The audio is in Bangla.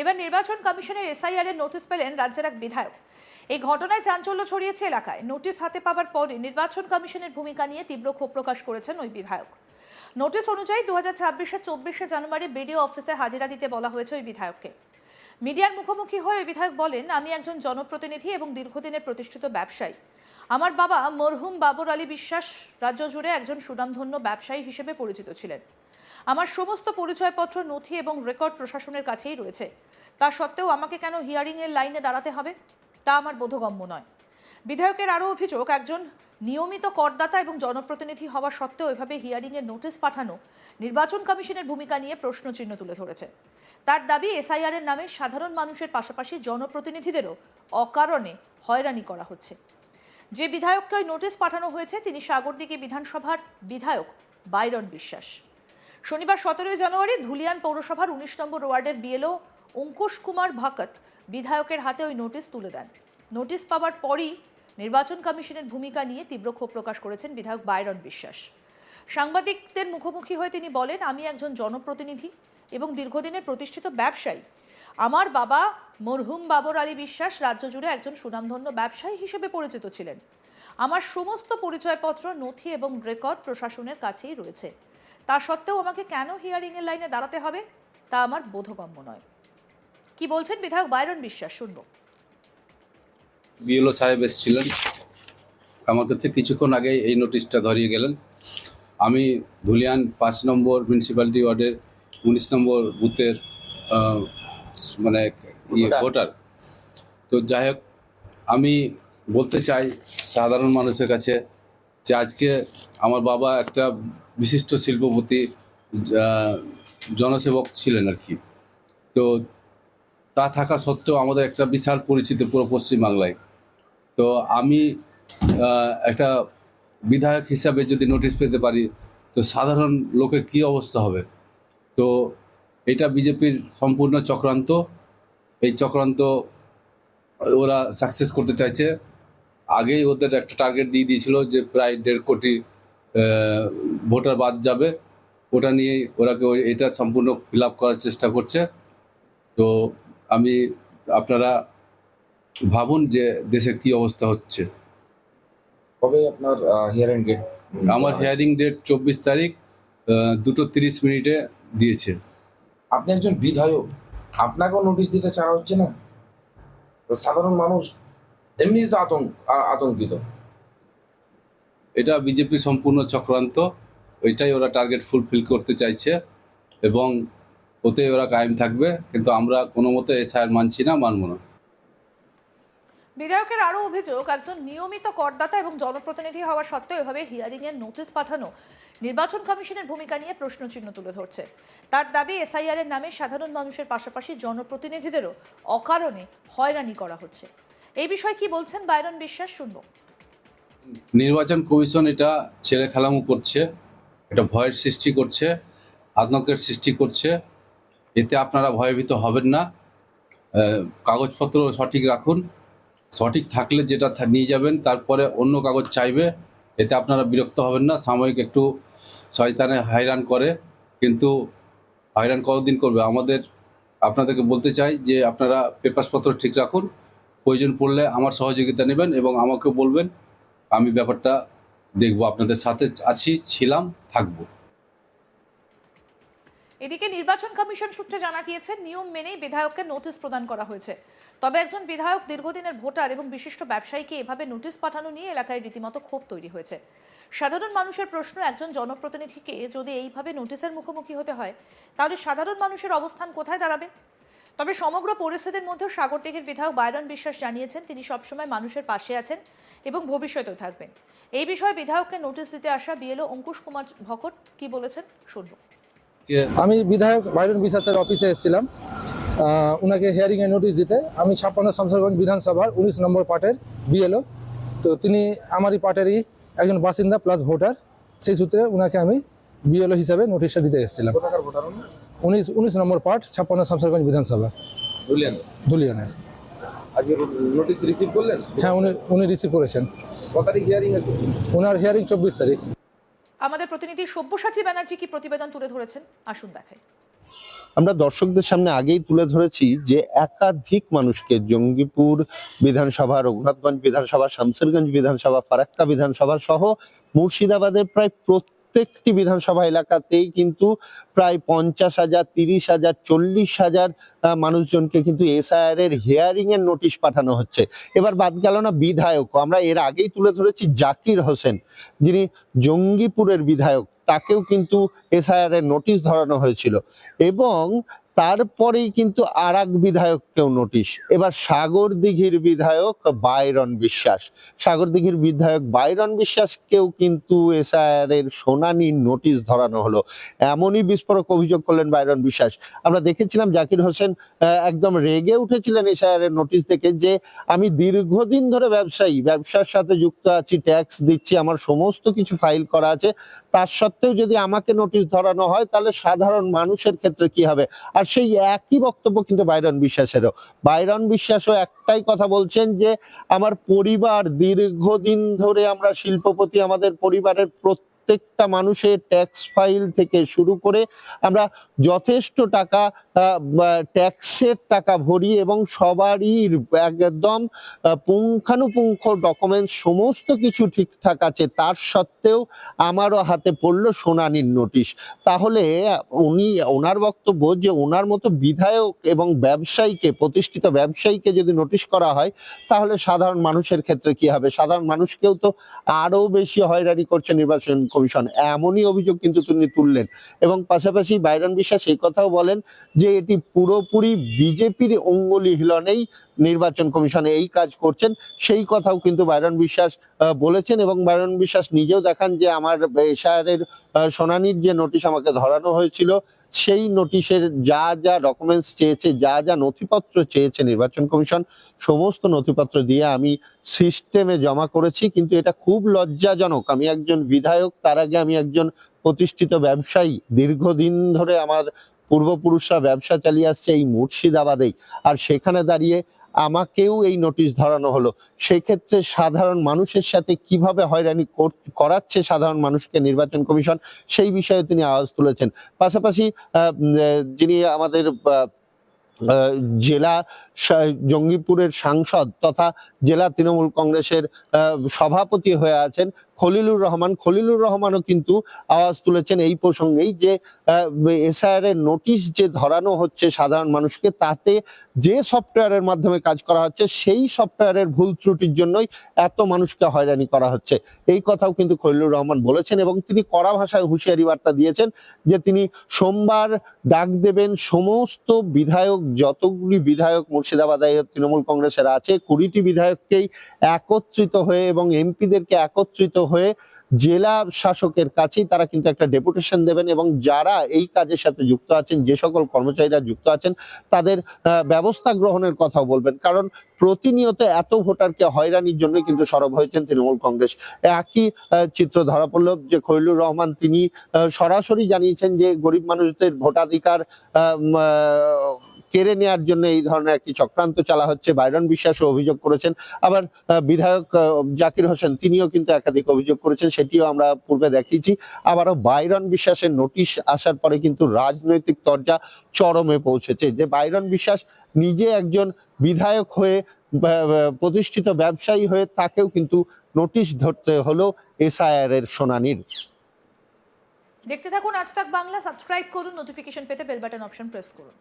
এবার নির্বাচন কমিশনের এসআইআর এর নোটিশ পেলেন রাজ্যের এক বিধায়ক। এই ঘটনায় চাঞ্চল্য ছড়িয়েছে এলাকায়। নোটিশ হাতে পাওয়ার পরে নির্বাচন কমিশনের ভূমিকা নিয়ে তীব্র ক্ষোভ প্রকাশ করেছেন ওই বিধায়ক। নোটিশ অনুযায়ী দু হাজার ছাব্বিশে চব্বিশে জানুয়ারি বিডিও অফিসে হাজিরা দিতে বলা হয়েছে ওই বিধায়ককে। মিডিয়ার মুখোমুখি হয়ে বিধায়ক বলেন, আমি একজন জনপ্রতিনিধি এবং দীর্ঘদিনের প্রতিষ্ঠিত ব্যবসায়ী। আমার বাবা মরহুম বাবর আলী বিশ্বাস রাজ্য জুড়ে একজন সুনামধন্য ব্যবসায়ী হিসেবে পরিচিত ছিলেন। আমার সমস্ত পরিচয়পত্র, নথি এবং রেকর্ড প্রশাসনের কাছেই রয়েছে। তা সত্ত্বেও আমাকে কেন হিয়ারিং এর লাইনে দাঁড়াতে হবে? তা আমার বোধগম্য নয়। বিধায়কের আরও অভিযোগ, একজন নিয়মিত করদাতা এবং জনপ্রতিনিধি হওয়া সত্ত্বেও এভাবে হিয়ারিং এর নোটিশ পাঠানো নির্বাচন কমিশনের ভূমিকা নিয়ে প্রশ্নচিহ্ন তুলে ধরেছে। তার দাবি এসআইআর এর নামে সাধারণ মানুষের পাশাপাশি জনপ্রতিনিধিদেরও অকারণে হয়রানি করা হচ্ছে। যে বিধায়ককে নোটিশ পাঠানো হয়েছে, তিনি সাগরদিঘি বিধানসভার বিধায়ক বাইরন বিশ্বাস। শনিবার সতেরোই জানুয়ারি ধুলিয়ান পৌরসভার উনিশ নম্বর ওয়ার্ডের বিএলও অঙ্কুশ কুমার ভাকত বিধায়কের হাতে ওই নোটিশ তুলে দেন। নোটিশ পাওয়ার পরই নির্বাচন কমিশনের ভূমিকা নিয়ে তীব্র ক্ষোভ প্রকাশ করেছেন বিধায়ক বাইরন বিশ্বাস। সাংবাদিকদের মুখোমুখি হয়ে তিনি বলেন, আমি একজন জনপ্রতিনিধি এবং দীর্ঘদিনের প্রতিষ্ঠিত ব্যবসায়ী। আমার বাবা মরহুম বাবর আলী বিশ্বাস রাজ্য জুড়ে একজন সুনামধন্য ব্যবসায়ী হিসেবে পরিচিত ছিলেন। আমার সমস্ত পরিচয়পত্র নথি এবং রেকর্ড প্রশাসনের কাছেই রয়েছে। তা সত্ত্বেও আমাকে কেন হিয়ারিং এর লাইনে দাঁড়াতে হবে? তা আমার বোধগম্য নয়। কি বলছেন বিধায়ক বাইরন বিশ্বাস? শুনব। বিএলও সাহেব এসেছিলেন। আমার কাছে কিছুক্ষণ আগে এই নোটিশটা ধরিয়ে গেলেন। আমি ধুলিয়ান পাঁচ নম্বর মিউনিসিপ্যালিটি ওয়ার্ডের উনিশ নম্বর বুথের মানে ইয়ে ভোটার। ভোটার। তো যাই হোক আমি বলতে চাই সাধারণ মানুষের কাছে যে আজকে আমার বাবা একটা বিশিষ্ট শিল্পপতি জনসেবক ছিলেন আর কি। তো তা থাকা সত্ত্বেও আমাদের একটা বিশাল পরিচিতি পুরো পশ্চিমবাংলায়। তো আমি একটা বিধায়ক হিসাবে যদি নোটিশ পেতে পারি, তো সাধারণ লোকের কী অবস্থা হবে? তো এটা বিজেপির সম্পূর্ণ চক্রান্ত। এই চক্রান্ত ওরা সাকসেস করতে চাইছে। আগেই ওদের একটা টার্গেট দিয়ে দিয়েছিল যে প্রায় দেড় কোটি ভোটার বাদ যাবে ওটা নিয়ে ওরাকে ওই- এটা সম্পূর্ণ ফিল আপ করার চেষ্টা করছে। তো আমি আপনারা ভাবুন যে দেশের কি অবস্থা হচ্ছে। কবে আপনার হিয়ারিং ডেট আমার হিয়ারিং ডেট চব্বিশ তারিখ দুটো তিরিশ মিনিটে দিয়েছে। আপনি একজন বিধায়ক আপনাকেও নোটিশ দিতে ছাড়া হচ্ছে না? তো সাধারণ মানুষ এমনি তো আতঙ্ক আতঙ্কিত। এটা বিজেপি সম্পূর্ণ চক্রান্ত, ওইটাই ওরা টার্গেট ফুলফিল করতে চাইছে এবং ওতে ওরা কায়েম থাকবে, কিন্তু আমরা কোনো মতে এসআইআর মানছি না, মানবো না। বিধায়কের আরও অভিযোগ, একজন নিয়মিত করদাতা এবং জনপ্রতিনিধি হওয়া সত্ত্বেও এভাবে হিয়ারিং এর নোটিশ পাঠানো নির্বাচন কমিশনের ভূমিকা নিয়ে প্রশ্নচিহ্ন তুলে ধরছে। তার দাবি, এসআইআর এর নামে সাধারণ মানুষের পাশাপাশি জনপ্রতিনিধিদেরও অকারণে হয়রানি করা হচ্ছে। এই বিষয়ে কি বলছেন বাইরন বিশ্বাস, শুনব। নির্বাচন কমিশন এটা ছেলে খেলামু করছে, এটা ভয়ের সৃষ্টি করছে, আতঙ্কের সৃষ্টি করছে, এতে আপনারা ভয়ভীত হবেন না। কাগজপত্র সঠিক রাখুন, সঠিক থাকলে যেটা নিয়ে যাবেন, তারপরে অন্য কাগজ চাইবে, এতে আপনারা বিরক্ত হবেন না, সাময়িক একটু শয়তানে হয়রান করে, কিন্তু হয়রান কতদিন করবে? আমাদের, আপনাদেরকে বলতে চাই যে আপনারা পেপারসপত্র ঠিক রাখুন, প্রয়োজন পড়লে আমার সহযোগিতা নেবেন এবং আমাকে বলবেন আমি ব্যাপারটা দেখব, আপনাদের সাথে আছি, ছিলাম, থাকব। এদিকে নির্বাচন কমিশন সূত্রে জানা গিয়েছে, নিয়ম মেনেই বিধায়ককে নোটিশ প্রদান করা হয়েছে। তবে একজন বিধায়ক দীর্ঘদিনের ভোটার এবং বিশিষ্ট ব্যবসায়ীকে এভাবে নোটিশ পাঠানো নিয়ে এলাকায় রীতিমতো ক্ষোভ তৈরি হয়েছে। সাধারণ মানুষের প্রশ্ন, একজন জনপ্রতিনিধিকে যদি এইভাবে নোটিশের মুখোমুখি হতে হয়, তাহলে সাধারণ মানুষের অবস্থান কোথায় দাঁড়াবে? তবে সমগ্র পরিস্থিতির মধ্যেও সাগর সাগরদিঘির বিধায়ক বায়রন বিশ্বাস জানিয়েছেন তিনি সবসময় মানুষের পাশে আছেন এবং ভবিষ্যতেও থাকবেন। এই বিষয়ে বিধায়ককে নোটিশ দিতে আসা বিএলও অঙ্কুশ কুমার ভকত কি বলেছেন শুনব। আমি বিধায়ক বাইরন বিশ্বাসের অফিসে এসেছিলাম। উনাকে হিয়ারিংয়ে নোটিশ দিতে। আমি ছাপ্পান্ন শামসারগঞ্জ বিধানসভার উনিশ নম্বর পার্টের বিএলও। তো তিনি আমারই পার্টেরই একজন বাসিন্দা প্লাস ভোটার সেই সূত্রে উনাকে আমি বিএলও হিসাবে নোটিশটা দিতে এসেছিলাম? উনিশ উনিশ নম্বর পার্ট ছাপ্পান্ন শামসারগঞ্জ বিধানসভা। বুঝলেন ধুলিয়ানের আজকে নোটিশ রিসিভ করলেন? হ্যাঁ উনি উনি রিসিভ করেছেন। কত তারিখ হিয়ারিং আছে? ওনার হিয়ারিং চব্বিশ তারিখ। আমাদের প্রতিনিধি সব্যসাচী ব্যানার্জি কি প্রতিবেদন তুলে ধরেছেন? আসুন দেখাই। আমরা দর্শকদের সামনে আগেই তুলে ধরেছি যে একাধিক মানুষকে জঙ্গিপুর বিধানসভা রঘুনাথগঞ্জ বিধানসভা শামসেরগঞ্জ বিধানসভা ফারাক্কা বিধানসভা সহ মুর্শিদাবাদের প্রায় প্রত্যেকটি বিধানসভা এলাকাতেই কিন্তু প্রায় পঞ্চাশ হাজার, তিরিশ হাজার, চল্লিশ হাজার মানুষজনকে কিন্তু এসআইআর এর হিয়ারিং এর নোটিশ পাঠানো হচ্ছে। এবার বাদ গেল না বিধায়ক। আমরা এর আগেই তুলে ধরেছি জাকির হোসেন, যিনি জঙ্গিপুরের বিধায়ক। তাকেও কিন্তু এসআইআর এর নোটিশ ধরানো হয়েছিল। এবং তারপরেই কিন্তু আর এক বিধায়ককেও নোটিশ। এবার সাগর দিঘির বিধায়ক বাইরন বিশ্বাস। সাগর দিঘির বিধায়ক বাইরন বিশ্বাসকেও কিন্তু এসআইআর এর শুনানির নোটিশ ধরানো হলো। এমনই বিস্ফোরক অভিযোগ করলেন বাইরন বিশ্বাস। আমরা দেখেছিলাম জাকির হোসেন একদম রেগে উঠেছিলেন এসআইআর এর নোটিশ দেখে যে, আমি দীর্ঘদিন ধরে ব্যবসায়ী, ব্যবসার সাথে যুক্ত আছি, ট্যাক্স দিচ্ছি, আমার সমস্ত কিছু ফাইল করা আছে। তার সত্ত্বেও যদি আমাকে নোটিশ ধরানো হয়, তাহলে সাধারণ মানুষের ক্ষেত্রে কি হবে? আর সেই একই বক্তব্য কিন্তু বাইরন বিশ্বাসেরও। বাইরন বিশ্বাসও একটাই কথা বলছেন যে, আমার পরিবার দীর্ঘদিন ধরে আমরা শিল্পপতি, আমাদের পরিবারের প্রত্যেকটা মানুষের ট্যাক্স ফাইল থেকে শুরু করে আমরা যথেষ্ট টাকা ট্যাক্সের টাকা ভরি এবং সবারই একদম পুঙ্খানুপুঙ্খ ডকুমেন্ট সমস্ত কিছু ঠিকঠাক আছে। তার সত্ত্বেও আমারও হাতে পড়ল শুনানির নোটিশ তাহলে উনি, ওনার বক্তব্য যে ওনার মতো বিধায়ক এবং ব্যবসায়ীকে, প্রতিষ্ঠিত ব্যবসায়ীকে যদি নোটিশ করা হয়, তাহলে সাধারণ মানুষের ক্ষেত্রে কি হবে? সাধারণ মানুষকেও তো আরও বেশি হয়রানি করছে নির্বাচন কমিশন। এমনই অভিযোগ কিন্তু তিনি তুললেন। এবং পাশাপাশি বাইরন বিশ্বাস এই কথাও বলেন যে এটি পুরোপুরি বিজেপির অঙ্গুলি হিলনেই নির্বাচন কমিশনে এই কাজ করছেন। সেই কথাও কিন্তু বাইরন বিশ্বাস বলেছেন এবং বাইরন বিশ্বাস নিজেও দেখান যে আমার এশায়ারের সোনানির যে নোটিশ আমাকে ধরানো হয়েছিল সেই নোটিশের যা যা ডকুমেন্টস চেয়েছে, যা যা নথিপত্র চেয়েছে নির্বাচন কমিশন, সমস্ত নথিপত্র দিয়ে আমি সিস্টেমে জমা করেছি। কিন্তু এটা খুব লজ্জাজনক। আমি একজন বিধায়ক, তার আগে আমি একজন প্রতিষ্ঠিত ব্যবসায়ী। দীর্ঘদিন ধরে আমার পূর্বপুরুষরা ব্যবসা চালিয়ে আসছে এই মুর্শিদাবাদেই। আর সেখানে দাঁড়িয়ে আমাকেও এই নোটিশ ধরানো হলো। সেক্ষেত্রে সাধারণ মানুষের সাথে কীভাবে হয়রানি কর- করাচ্ছে সাধারণ মানুষকে নির্বাচন কমিশন, সেই বিষয়ে তিনি আওয়াজ তুলেছেন। পাশাপাশি যিনি আমাদের জেলা জঙ্গিপুরের সাংসদ তথা জেলা তৃণমূল কংগ্রেসের সভাপতি হয়ে আছেন খলিলুর রহমান। খলিলুর রহমানও কিন্তু আওয়াজ তুলেছেন এই প্রসঙ্গেই যে এসআইআর এর নোটিশ যে ধরানো হচ্ছে সাধারণ মানুষকে, তাতে যে সফটওয়্যারের মাধ্যমে কাজ করা হচ্ছে, সেই সফটওয়্যারের ভুল ত্রুটির জন্যই এত মানুষকে হয়রানি করা হচ্ছে। এই কথাও কিন্তু খলিলুর রহমান বলেছেন এবং তিনি কড়া ভাষায় হুঁশিয়ারি বার্তা দিয়েছেন যে তিনি সোমবার ডাক দেবেন সমস্ত বিধায়ক, যতগুলি বিধায়ক মুর্শিদাবাদে তৃণমূল কংগ্রেসের আছে। কুড়িটি বিধায়ককেই একত্রিত হয়ে এবং এমপিদেরকে একত্রিত হয়ে জেলা শাসকের কাছেই তারা কিন্তু একটা ডেপুটেশন দেবেন এবং যারা এই কাজের সাথে যুক্ত আছেন, যে সকল কর্মচারীরা যুক্ত আছেন, তাদের ব্যবস্থা গ্রহণের কথাও বলবেন। কারণ প্রতিনিয়ত এত ভোটারকে হয়রানির জন্য কিন্তু সরব হয়েছেন তৃণমূল কংগ্রেস। একই চিত্র ধরা পড়ল যে খৈলুর রহমান তিনি সরাসরি জানিয়েছেন যে গরিব মানুষদের ভোটাধিকার কেড়ে নেওয়ার জন্য এই ধরনের একটি চক্রান্ত চালা হচ্ছে। বাইরন বিশ্বাসও অভিযোগ করেছেন। আবার বিধায়ক জাকির হোসেন, তিনিও কিন্তু একাধিক অভিযোগ করেছেন, সেটিও আমরা পূর্বে দেখিয়েছি। আবারও বাইরন বিশ্বাসের নোটিশ আসার পরে কিন্তু রাজনৈতিক তরজা চরমে পৌঁছেছে। যে বাইরন বিশ্বাস নিজে একজন বিধায়ক হয়ে প্রতিষ্ঠিত ব্যবসায়ী হয়ে তাকেও কিন্তু নোটিশ ধরতে হলো এসআইআর এর শুনানির। দেখতে থাকুন আজ তাক বাংলা, সাবস্ক্রাইব করুন নোটিফিকেশন পেতে বেল বাটন অপশন প্রেস করুন।